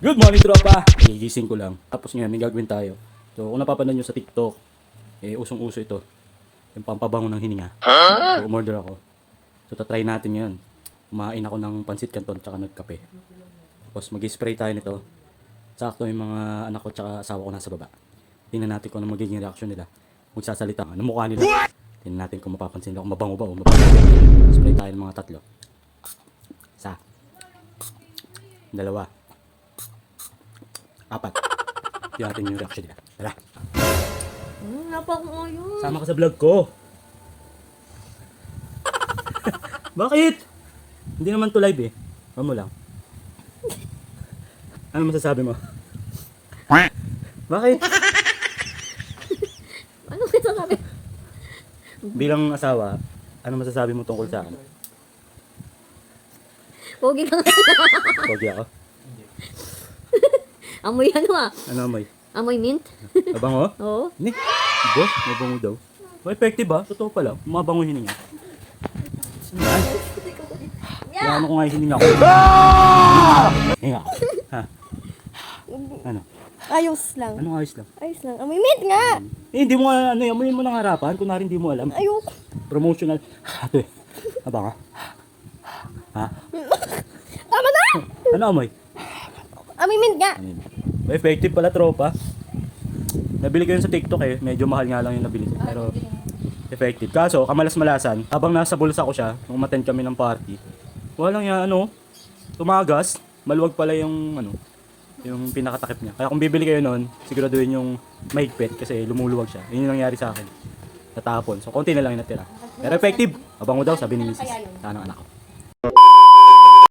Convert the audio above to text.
Good morning, tropa! Gigising ko lang. Tapos ngayon, may gagawin tayo. So, kung napapanood nyo sa TikTok, eh, usong-uso ito. Yung pampabango ng hininga. So, umorder ako. So, tatry natin yun. Kumain ako ng pansit canton tsaka nagkape. Tapos, mag-spray tayo nito. Sakto yung mga anak ko tsaka asawa ko nasa baba. Tingnan natin kung ano magiging reaction nila. Magsasalita. Ano mukha nila? Tingnan natin kung mapapansin nila kung mabango ba o mabango. Spray tayo ng mga tatlo. Isa. Dalawa. Apat. Tingnan natin yung reaction nila. Tara. Hmm, ayun. Sama ka sa vlog ko. Bakit? Hindi naman to live eh. Huwag mo lang. Ano masasabi mo? Bakit? Ano ito sabi? Bilang asawa, ano masasabi mo tungkol sa akin? Pogi ka nga. Pogi ako? Amoy ano ah? Ano amoy? Amoy mint? Mabango? Oo. Hindi. Bo, mabango daw. Oh, effective ba? Totoo pala. Mabango hininga. Ay, Yeah! ano ko nga yung hininga ko? Hininga ko. Ha? Ano? Ayos lang. Anong ayos lang? Ayos lang. Amoy mint nga! Eh, hindi mo nga, ano, amoy mo ng harapan, kung hindi mo alam. Ayoko. Promotional. Ito eh. Aba ka. Ha? Tama na! Ano amoy? Amoy mint nga! Ano yun? Effective pala tropa. Nabili ko yun sa TikTok eh. Medyo mahal nga lang yung nabili ko. Pero effective. Kaso, kamalas-malasan, habang nasa bulsa ko siya, nung umattend kami ng party, walang yan, ano, tumagas. Maluwag pala yung, ano, yung pinakatakip niya. Kaya kung bibili kayo nun, siguraduhin yung mahigpit kasi lumuluwag siya. Yun yung nangyari sa akin. Natapon. So, konti na lang yung natira. Pero effective. Abango daw, sabi ni Mrs. Sana anak ko.